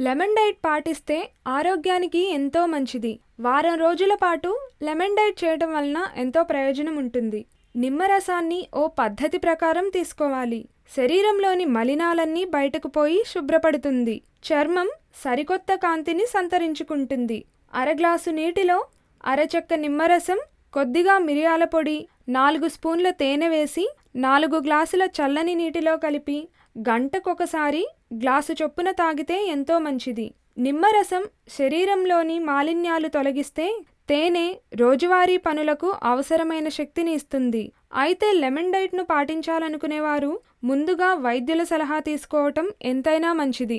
Lemon diet పాటిస్తే ఆరోగ్యానికి ఎంతో మంచిది. వారం రోజుల పాటు లెమన్ డైట్ చేయడం వలన ఎంతో ప్రయోజనం ఉంటుంది. నిమ్మరసాన్ని ఓ పద్ధతి ప్రకారం తీసుకోవాలి. శరీరంలోని మలినాలన్నీ బయటకు పోయి శుభ్రపడుతుంది. చర్మం సరికొత్త కాంతిని సంతరించుకుంటుంది. అర గ్లాసు నీటిలో అరచెక్క నిమ్మరసం కొద్దిగా మిరియాల పొడి నాలుగు స్పూన్ల తేనె వేసి నాలుగు గ్లాసుల చల్లని నీటిలో కలిపి గంటకొకసారి గ్లాసు చొప్పున తాగితే ఎంతో మంచిది. నిమ్మరసం శరీరంలోని మాలిన్యాలు తొలగిస్తే తేనె రోజువారీ పనులకు అవసరమైన శక్తిని ఇస్తుంది. అయితే లెమన్ డైట్ను పాటించాలనుకునేవారు ముందుగా వైద్యుల సలహా తీసుకోవటం ఎంతైనా మంచిది.